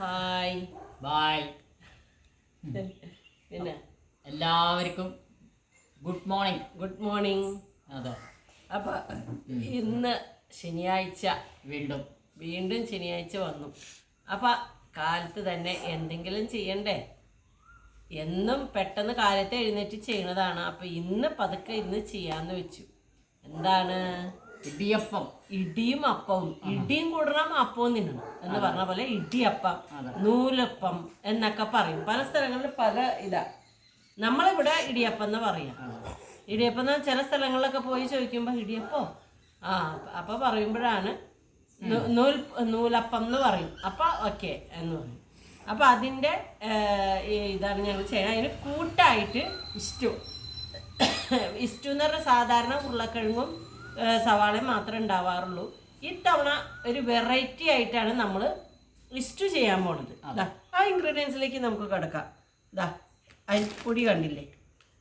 Hi bye പിന്നെ? എല്ലാവർക്കും good morning. Good morning. അതെ. അപ്പൊ ഇന്ന് ശനിയാഴ്ച വീണ്ടും. വീണ്ടും ശനിയാഴ്ച വന്നു. അപ്പൊ കാലത്ത് തന്നെ എന്തെങ്കിലും ചെയ്യണ്ടേ? എന്നും പെട്ടെന്ന് കാലത്ത് എഴുന്നേറ്റ് ചെയ്യണതാണ്. അപ്പൊ ഇന്ന് പതുക്കെ ഇന്ന് ചെയ്യാന്ന് വെച്ചു. എന്താണ്? ഇടിയപ്പം. ഇടിയും അപ്പവും. ഇടിയും കൂടണം അപ്പവും തിന്നണം എന്ന് പറഞ്ഞ പോലെ ഇടിയപ്പം. നൂലപ്പം എന്നൊക്കെ പറയും. പല സ്ഥലങ്ങളിൽ പല ഇതാ. നമ്മളിവിടെ ഇടിയപ്പം എന്ന് പറയാം. ഇടിയപ്പം എന്ന് ചില സ്ഥലങ്ങളിലൊക്കെ പോയി ചോദിക്കുമ്പോൾ ഇടിയപ്പോ? ആ അപ്പൊ പറയുമ്പോഴാണ് നൂൽ നൂലപ്പം എന്ന് പറയും. അപ്പൊ ഓക്കെ എന്ന് പറയും. അപ്പൊ അതിന്റെ ഇതാണ് ഞങ്ങൾ ചെയ്യണം അതിന് കൂട്ടായിട്ട് ഇഷ്ടു ഇഷ്ടു എന്ന് പറഞ്ഞ സാധാരണ ഉരുളക്കിഴങ്ങും സവാളയും മാത്രമേ ഉണ്ടാവാറുള്ളൂ. ഇത്തവണ ഒരു വെറൈറ്റി ആയിട്ടാണ് നമ്മൾ ലിസ്റ്റ് ചെയ്യാൻ പോണത്. ദാ, ആ ഇൻഗ്രീഡിയൻസിലേക്ക് നമുക്ക് കിടക്കാം. ഇതാ പൊടി കണ്ടില്ലേ?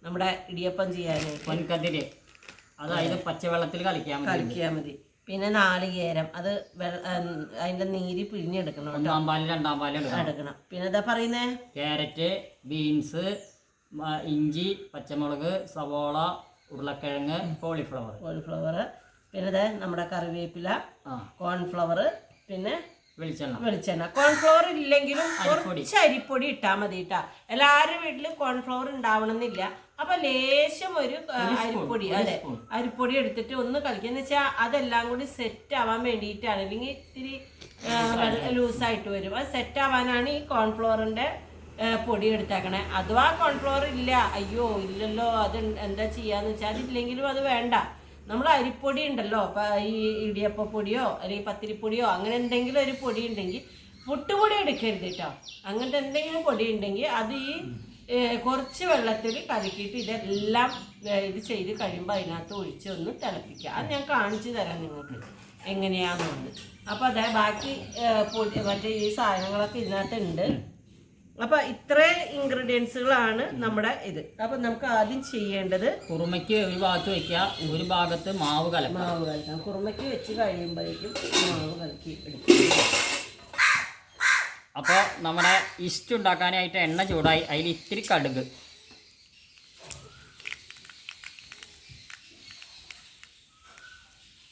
നമ്മുടെ ഇടിയപ്പം ചെയ്യാൻ പൊൻകതിര്. അതായത് പച്ചവെള്ളത്തിൽ കളിക്കാൻ കളിക്കാൻ മതി. പിന്നെ നാളികേരം അത് അതിന്റെ നീര് പിഴിഞ്ഞെടുക്കണം ഒന്നാം പാൽ രണ്ടാം പാൽ എടുക്കണം എടുക്കണം പിന്നെ എന്താ പറയുന്നേ? ക്യാരറ്റ് ബീൻസ് ഇഞ്ചി പച്ചമുളക് സവോള ഉരുളക്കിഴങ്ങ് കോളിഫ്ലവർ കോളിഫ്ലവർ പിന്നെ നമ്മുടെ കറിവേപ്പില കോൺഫ്ലവർ പിന്നെ വെളിച്ചെണ്ണ. വെളിച്ചെണ്ണ. കോൺഫ്ലവർ ഇല്ലെങ്കിലും അരിപ്പൊടി. കുറച്ച് അരിപ്പൊടി ഇട്ടാൽ മതി ഇട്ടാ എല്ലാവരും വീട്ടിലും കോൺഫ്ലവർ ഉണ്ടാവണമെന്നില്ല. അപ്പൊ ലേശം ഒരു അരിപ്പൊടി അതെ. അരിപ്പൊടി എടുത്തിട്ട് ഒന്ന് കളിക്കുക. എന്ന് വെച്ചാൽ അതെല്ലാം കൂടി സെറ്റ് ആവാൻ വേണ്ടിയിട്ടാണ്. അല്ലെങ്കിൽ ഇത്തിരി ലൂസായിട്ട്. വരും. അത് സെറ്റ് ആവാനാണ് ഈ കോൺഫ്ലവറിന്റെ പൊടി എടുത്തേക്കണേ അഥവാ കോൺഫ്ലവർ ഇല്ല അയ്യോ ഇല്ലല്ലോ അത് എന്താ ചെയ്യാന്ന് വെച്ചാൽ അതില്ലെങ്കിലും അത് വേണ്ട. നമ്മൾ അരിപ്പൊടി ഉണ്ടല്ലോ ഈ ഇടിയപ്പ പൊടിയോ അല്ലെങ്കിൽ പത്തിരിപ്പൊടിയോ അങ്ങനെ എന്തെങ്കിലും ഒരു പൊടി ഉണ്ടെങ്കിൽ പുട്ടുപൊടി എടുക്കരുത് കേട്ടോ അങ്ങനത്തെ എന്തെങ്കിലും പൊടി ഉണ്ടെങ്കിൽ അത് ഈ കുറച്ച് വെള്ളത്തിൽ കലക്കിയിട്ട് ഇതെല്ലാം ഇത് ചെയ്ത് കഴിയുമ്പോൾ അതിനകത്ത് ഒഴിച്ച് ഒന്ന് തിളപ്പിക്കുക. അത് ഞാൻ കാണിച്ചു തരാം നിങ്ങൾക്ക് എങ്ങനെയാണെന്നുള്ളത് അപ്പോൾ അതെ ബാക്കി പൊടി മറ്റേ ഈ സാധനങ്ങളൊക്കെ ഇതിനകത്ത് ഉണ്ട് അപ്പൊ ഇത്ര ഇൻഗ്രീഡിയൻസുകളാണ് നമ്മുടെ ഇത്. അപ്പൊ നമുക്ക് ആദ്യം ചെയ്യേണ്ടത് കുറുമയ്ക്ക് ഒരു ഭാഗത്ത് വെക്കുക. ഒരു ഭാഗത്ത് മാവ് കലക്കുക. മാവ് കലക്കാം കുറുമയ്ക്ക് വെച്ച് കഴിയുമ്പോഴേക്കും മാവ് കലക്കി എടുക്കും അപ്പോൾ നമ്മുടെ ഇസ്റ്റ് ഉണ്ടാക്കാനായിട്ട് എണ്ണ ചൂടായി. അതിൽ ഇത്തിരി കടുക്.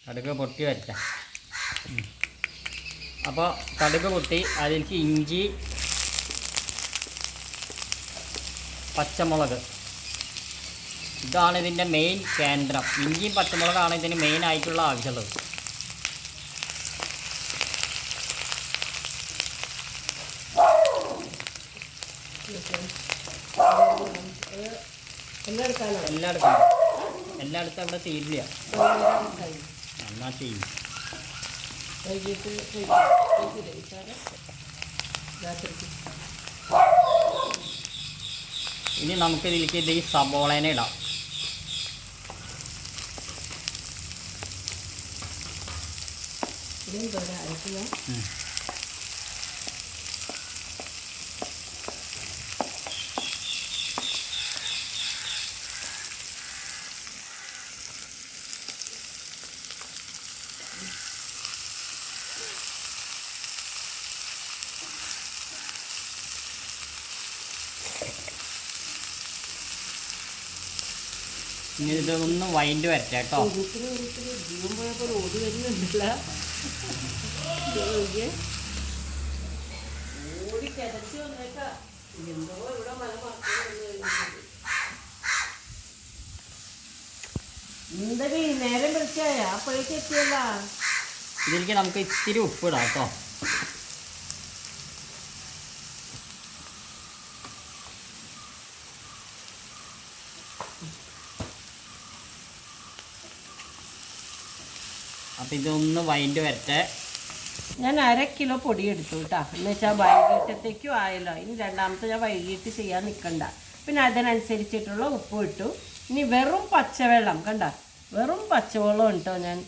കടുക് പൊട്ടി വരട്ടെ. അപ്പോൾ കടുക് പൊട്ടി. അതിലേക്ക് ഇഞ്ചി പച്ചമുളക്. ഇതാണ് ഇതിന്റെ മെയിൻ കേന്ദ്രം. ഇഞ്ചിയും പച്ചമുളകാണ് ഇതിന് മെയിൻ ആയിട്ടുള്ള ആവശ്യമുള്ളത്. എല്ലായിടത്തും എല്ലായിടത്തും അവിടെ തീരില്ല. എന്നാ ചെയ്യും? വൈകിട്ട് രാത്രിക്ക് ഇനി നമുക്ക് ഇതിലേക്ക് ഇത് ഈ സബോളേനെ ഇടാം. ഇതെന്തോ അരക്കുക? ഇനി ഇതൊന്ന് വൈൻഡ് വരട്ടെ കേട്ടോ. ഒരിക്കലും ഒരിക്കലും ജീവൻ ഓടി വരുന്നുണ്ടല്ല ഓടി കിതച്ച് വന്നേക്കാ എന്തോ ഇവിടെ മല എന്തടി നേരം വിളിച്ചായ അപ്പോഴേക്ക് എത്തിയല്ല. ഇതിലേക്ക് നമുക്ക് ഇത്തിരി ഉപ്പ് ഇടാം കേട്ടോ. അപ്പം ഇതൊന്ന് വൈൻഡ് വരട്ടെ. ഞാൻ അര കിലോ പൊടി എടുത്തു കേട്ടോ. എന്ന് വെച്ചാൽ വൈകിട്ടത്തേക്കും ആയല്ലോ. ഇനി രണ്ടാമത്തെ ഞാൻ വൈകിട്ട് ചെയ്യാൻ നിൽക്കണ്ട പിന്നെ അതിനനുസരിച്ചിട്ടുള്ള ഉപ്പ് ഇട്ടു. ഇനി വെറും പച്ചവെള്ളം കണ്ട. വെറും പച്ചവെള്ളം കേട്ടോ ഞാൻ?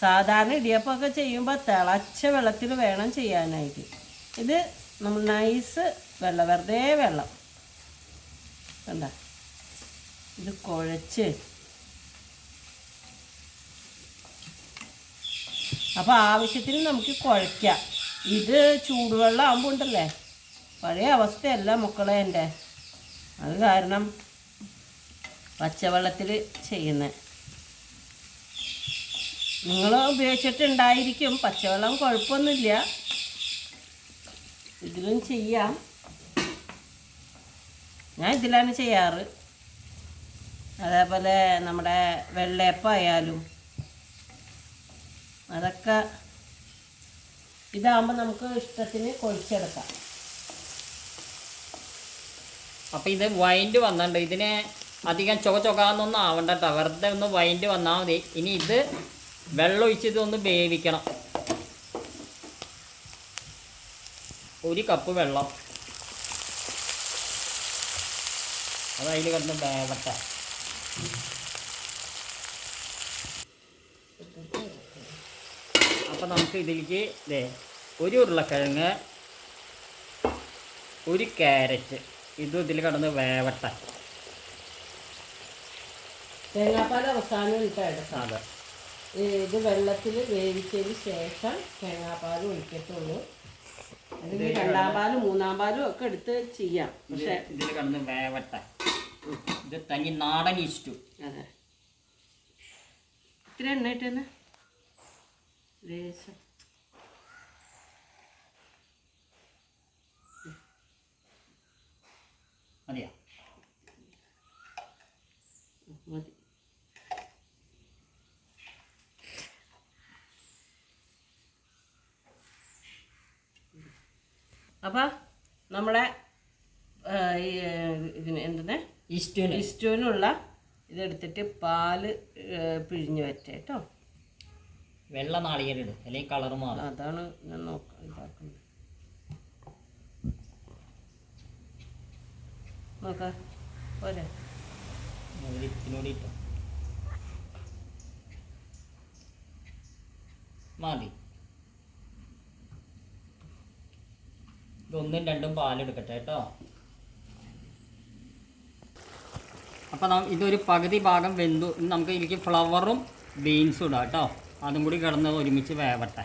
സാധാരണ ഇടിയപ്പമൊക്കെ ചെയ്യുമ്പോൾ തിളച്ച വെള്ളത്തിൽ വേണം ചെയ്യാനായിട്ട്. ഇത് നമ്മൾ നൈസ് വെള്ളം വെറുതെ വെള്ളം. കണ്ട. ഇത് കുഴച്ച് അപ്പോൾ ആവശ്യത്തിന് നമുക്ക് കുഴയ്ക്കാം. ഇത് ചൂടുവെള്ളം ആകുമ്പോൾ ഉണ്ടല്ലേ? പഴയ അവസ്ഥയല്ല മക്കളെ എന്റെ. അത് കാരണം പച്ചവെള്ളത്തിൽ ചെയ്യുന്നത് നിങ്ങൾ ഉപയോഗിച്ചിട്ടുണ്ടായിരിക്കും. പച്ചവെള്ളം കുഴപ്പമൊന്നുമില്ല. ഇതിലും ചെയ്യാം. ഞാൻ ഇതിലാണ് ചെയ്യാറ്. അതേപോലെ നമ്മുടെ വെള്ളയപ്പായാലും അതൊക്കെ ഇതാകുമ്പോൾ നമുക്ക് ഇഷ്ടത്തിന് കൊഴിച്ചെടുക്കാം. അപ്പോൾ ഇത് വൈൻഡ് വന്നിട്ടുണ്ട്. ഇതിനെ അധികം ചൊക ചൊകാന്നൊന്നും ആവണ്ട കേട്ടോ വെറുതെ ഒന്ന് വൈൻഡ് വന്നാൽ മതി. ഇനി ഇത് വെള്ളം ഒഴിച്ച് ഒന്ന് വേവിക്കണം. ഒരു കപ്പ് വെള്ളം. അത് അതിൽ കിടന്ന് വേവട്ടെ. നമുക്ക് ഇതിലേക്ക് ഇതേ ഒരു ഉരുളക്കിഴങ്ങ് ഒരു ക്യാരറ്റ് ഇതും ഇതിൽ കിടന്ന് വേവട്ടെ. തേങ്ങാപ്പാൽ അവസാനം ഇട്ടായിട്ട് അതെ. ഇത് വെള്ളത്തിൽ വേവിച്ചതിന് ശേഷം തേങ്ങാപ്പാൽ ഒഴിക്കത്തുള്ളൂ. അല്ലെങ്കിൽ രണ്ടാം പാലും മൂന്നാം പാലും ഒക്കെ എടുത്ത് ചെയ്യാം. പക്ഷേ ഇതിൽ കിടന്ന് വേവട്ടെ. ഇത് തനി നാടൻ ഇഷ്ടം അതെ. ഇത്ര എണ്ണ ഇട്ടെന്ന് ലേശം മതിയോ മതി അപ്പം നമ്മളെ ഇതിന് എന്തെന്ന്? ഇഷ്ടുവിന് ഇഷ്ടവിനുള്ള ഇതെടുത്തിട്ട് പാൽ പിഴിഞ്ഞ് വെച്ചേ കേട്ടോ. വെള്ള നാളികേരം ഇടും അല്ലെങ്കിൽ കളർ മാറും. അതാണ് ഞാൻ നോക്കാം ഇതാക്കുന്നത്. നോക്കാം പോരെ. ഒരിത്തിനൂടി ഇട്ടോ. മതി. ഇതൊന്നും രണ്ടും പാലെടുക്കട്ടെ കേട്ടോ. അപ്പം ഇതൊരു പകുതി ഭാഗം വെന്തു. നമുക്ക് ഇതിലേക്ക് ഫ്ലവറും ബീൻസും ഇടാം കേട്ടോ. അതും കൂടി കിടന്ന് ഒരുമിച്ച് വേവട്ടെ.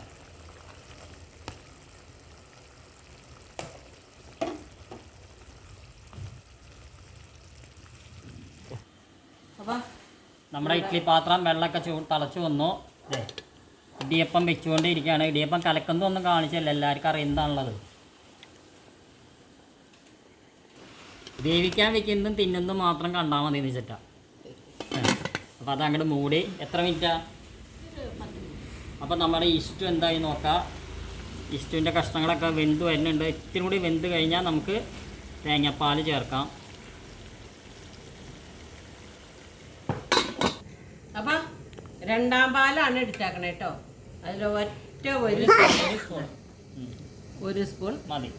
നമ്മുടെ ഇഡ്ഡലി പാത്രം വെള്ളമൊക്കെ ചൂ തിളച്ച് വന്നു. ഇടിയപ്പം വെച്ചുകൊണ്ടിരിക്കുകയാണ്. ഇടിയപ്പം കലക്കുന്നതൊന്നും കാണിച്ചല്ല. എല്ലാവർക്കും അറിയുന്നതാണുള്ളത്. വേവിക്കാൻ വെക്കുന്നതും തിന്നുന്നതും മാത്രം കണ്ടാൽ മതി എന്ന് വെച്ചിട്ടാണ് അപ്പോൾ അതങ്ങോട്ട് മൂടി. എത്ര മിനിറ്റാ? അപ്പം നമ്മുടെ ഇസ്റ്റു എന്തായി നോക്കാം. ഇസ്റ്റുവിന്റെ കഷ്ണങ്ങളൊക്കെ വെന്ത് വരുന്നുണ്ട്. ഇത്തിരി കൂടി വെന്ത് കഴിഞ്ഞാൽ നമുക്ക് തേങ്ങാപ്പാൽ ചേർക്കാം. അപ്പം രണ്ടാം പാലാണ് എടുത്തേക്കണേ കേട്ടോ അതിൽ ഒറ്റ ഒരു സ്പൂൺ. ഒരു സ്പൂൺ. മതി.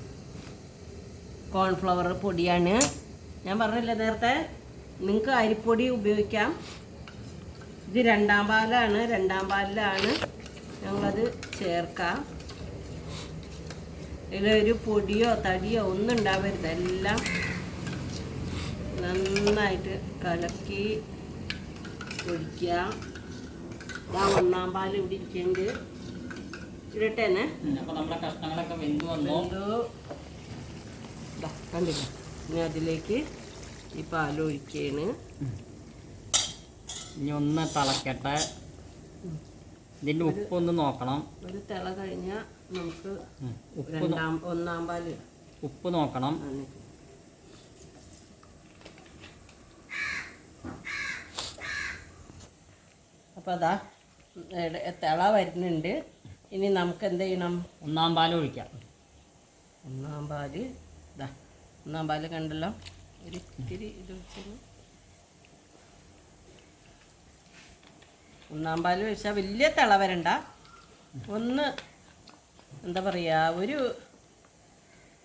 കോൺഫ്ലവർ പൊടിയാണ്. ഞാൻ പറഞ്ഞില്ലേ നേരത്തെ? നിങ്ങൾക്ക് അരിപ്പൊടി ഉപയോഗിക്കാം. ഇത് രണ്ടാം പാലാണ്. രണ്ടാം പാലിലാണ്. ഞങ്ങളത് ചേർക്കാം. ഇതിലൊരു പൊടിയോ തടിയോ ഒന്നും ഉണ്ടാവരുത്. എല്ലാം നന്നായിട്ട് കലക്കി പൊടിക്കാം ഇതാ ഒന്നാം പാൽ ഇവിടെ ഇരിക്കുന്നുണ്ട്. ഇടട്ടേനെ കണ്ടില്ല? ഇനി അതിലേക്ക് ഈ പാൽ ഒഴിക്കുകയാണ്. ഇനി ഒന്ന് തിളക്കട്ടെ. ഇതിന്റെ ഉപ്പൊന്ന് നോക്കണം. ഒരു തിള കഴിഞ്ഞാൽ നമുക്ക് ഉപ്പ് രണ്ടാം ഒന്നാം പാൽ. ഉപ്പ് നോക്കണം. അപ്പോൾ അതാ തിള വരുന്നുണ്ട്. ഇനി നമുക്ക് എന്ത് ചെയ്യണം? ഒന്നാം പാൽ ഒഴിക്കാം. ഒന്നാം പാൽ. ഇതാ ഒന്നാം പാൽ കണ്ടല്ലോ. ഒരു ഇത്തിരി ഇത് വെച്ചു ഒന്നാം പാൽ വെച്ചാൽ വലിയ തിള വരണ്ട. ഒന്ന് എന്താ പറയുക ഒരു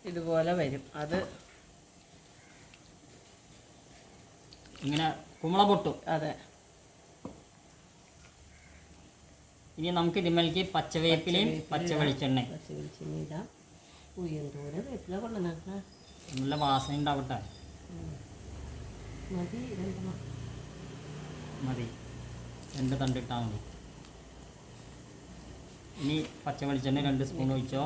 ഇതുപോലെ വരും. അത് ഇങ്ങനെ കുമ്പള പൊട്ടും. അതെ. ഇനി നമുക്ക് ഇതിമേലേക്ക് പച്ചവേപ്പിലയും പച്ച വെളിച്ചെണ്ണയും പച്ച വെളിച്ചെണ്ണ ഇടാം. ഉയർന്നോരെ വേപ്പില കൊണ്ടുവന്നാ നല്ല വാസന ഉണ്ടാവട്ടെ മതി മതി. രണ്ട് തണ്ടിട്ടാൽ മതി ഇനി പച്ച വെളിച്ചെണ്ണ രണ്ട് സ്പൂൺ ഒഴിച്ചോ?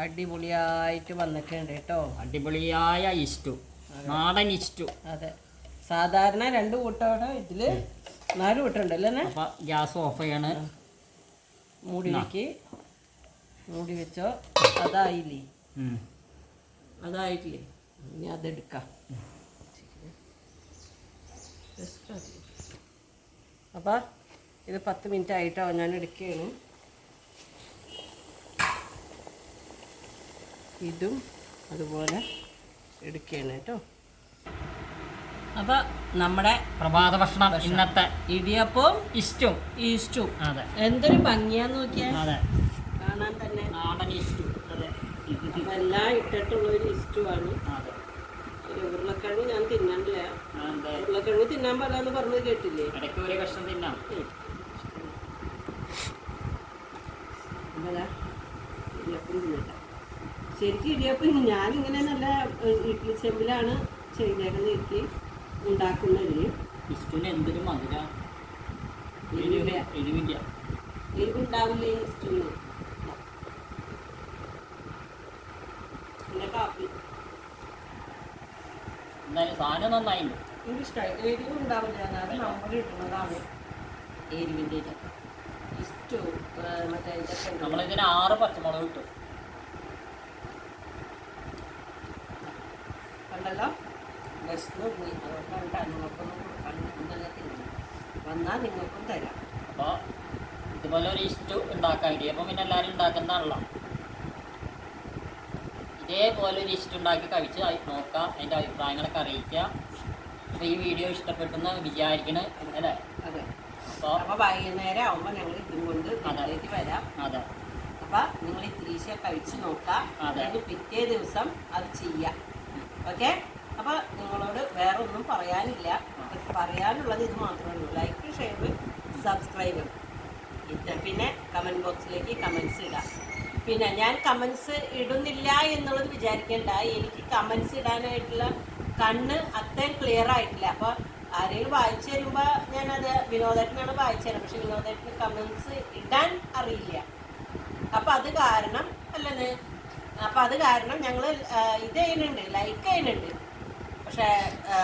അടിപൊളിയായിട്ട് വന്നിട്ടുണ്ട് കേട്ടോ. അടിപൊളിയായ ഇഷ്ടു നാടൻ ഇഷ്ടു അതെ. സാധാരണ രണ്ട് കൂട്ടോടെ ഇതിൽ. നാല് കൂട്ടുണ്ടല്ലോ അപ്പൊ ഗ്യാസ് ഓഫ് ചെയ്യാണ്. മൂടി വെക്ക്. മൂടി വെച്ചോ. അതായില്ലേ. അതായിട്ടില്ലേ? ഇനി അതെടുക്കാം. അപ്പം ഇത് പത്ത് മിനിറ്റ് ആയിട്ടോ ഞാൻ എടുക്കുകയാണ്. ഇതും അതുപോലെ എടുക്കുകയാണ് കേട്ടോ. അപ്പോൾ നമ്മുടെ പ്രഭാത ഭക്ഷണം ഇന്നത്തെ ഇടിയപ്പവും ഇഷ്ടവും ഈസ്റ്റും. അതെ. എന്തൊരു ഭംഗിയാന്ന് നോക്കിയാൽ അതെ. കാണാൻ തന്നെ. നാടൻ ഇഷ്ടു അതെ. എല്ലാം ഇട്ടിട്ടുള്ള ഒരു ഇഷ്ടമാണ് അതെ ഉരുളക്കിഴങ്ങ് ഞാൻ തിന്നാനില്ല അതെ ഉരുളക്കിഴങ്ങ് തിന്നാൻ പാടില്ലെന്ന് പറഞ്ഞത് കേട്ടില്ലേ? ഇടയ്ക്ക് ഒരു കഷ്ണം തിന്നാം. അപ്പതാ ഇടിയപ്പം തിന്നില്ല ശരിക്കും ഇടിയപ്പം ഞാനിങ്ങനെ നല്ല ഇഡ്ലി ചെമ്പിലാണ് ചെയ്തേക്കുന്ന ഇഡ്ലി ഉണ്ടാക്കുന്നത്. എന്തൊരു മധുര. എരിവില്ല. എരിവുണ്ടാവില്ല ഈ സ്റ്റൂവിന് പിന്നെ കാപ്പി എന്തായാലും സാധനം നന്നായില്ല എനിക്കിഷ്ടമായി എരിവ് ഉണ്ടാവില്ല അത് നമ്മൾ ഇടുന്നതാണ്. എരിവിന്റെ മറ്റേ ഇതൊക്കെ. നമ്മളിതിന് ആറ് പച്ചമുളക് ഇട്ടു. കണ്ടല്ലോ? വിശന്ന് പോയി. അതുകൊണ്ടാണ് നിങ്ങൾക്കൊന്നും കണ്ണിന്നലെ തിന്നു വന്നാൽ നിങ്ങൾക്കും തരാം. അപ്പോൾ ഇതുപോലെ ഒരു ഇഷ്ടു ഉണ്ടാക്കാൻ പിന്നെ എല്ലാവരും ഉണ്ടാക്കുന്നതാണല്ലോ. ഇതേപോലെ ഒരു ഇഷ്ടം ഉണ്ടാക്കി കഴിച്ച് നോക്കാം. അതിന്റെ അഭിപ്രായങ്ങളൊക്കെ അറിയിക്കുക അപ്പോൾ ഈ വീഡിയോ ഇഷ്ടപ്പെട്ടെന്ന് വിചാരിക്കണ്. അല്ലേ? അതെ. അപ്പോൾ അപ്പോൾ വൈകുന്നേരം ആകുമ്പോൾ ഞങ്ങൾ ഇതും കൊണ്ട് കടലേക്ക് വരാം. അതെ. അപ്പോൾ നിങ്ങൾ ഈ ത്രീശ കഴിച്ചു നോക്കാം അതായത് പിറ്റേ ദിവസം അത് ചെയ്യാം. ഓക്കെ? അപ്പോൾ നിങ്ങളോട് വേറെ ഒന്നും പറയാനില്ല പറയാനുള്ളത് ഇത് മാത്രമേ ഉള്ളൂ. ലൈക്ക് ഷെയർ സബ്സ്ക്രൈബ് പിന്നെ കമന്റ് ബോക്സിലേക്ക് കമൻസ് ഇടാം. പിന്നെ ഞാൻ കമൻസ് ഇടുന്നില്ല എന്നുള്ളത് വിചാരിക്കേണ്ട. എനിക്ക് കമൻസ് ഇടാനായിട്ടുള്ള കണ്ണ് അത്രയും ക്ലിയർ ആയിട്ടില്ല. അപ്പോൾ ആരെങ്കിലും വായിച്ചു തരുമ്പോൾ ഞാനത് വിനോദേട്ടനാണ് വായിച്ചു തരാം. പക്ഷെ വിനോദേട്ടന് കമൻസ് ഇടാൻ അറിയില്ല. അപ്പം അത് കാരണം അല്ലെന്ന്? അപ്പം അത് കാരണം ഞങ്ങൾ ഇത് ചെയ്യുന്നുണ്ട് ലൈക്ക് ചെയ്യുന്നുണ്ട്. പക്ഷെ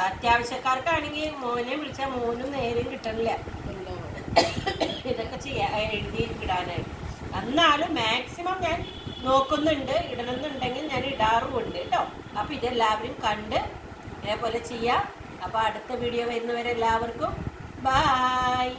അത്യാവശ്യക്കാർക്കാണെങ്കിൽ മോനെ വിളിച്ചാൽ മോനും നേരെയും കിട്ടണില്ല. ഇതൊക്കെ ചെയ്യാ എഴുതി ഇടാനായിട്ട്. എന്നാലും മാക്സിമം ഞാൻ നോക്കുന്നുണ്ട് ഇടണമെന്നുണ്ടെങ്കിൽ ഞാൻ ഇടാറുമുണ്ട് കേട്ടോ. അപ്പൊ ഇതെല്ലാവരും കണ്ട് ഇതേപോലെ ചെയ്യാം. അപ്പോൾ അടുത്ത വീഡിയോ വരുന്നവരെല്ലാവർക്കും ബായ്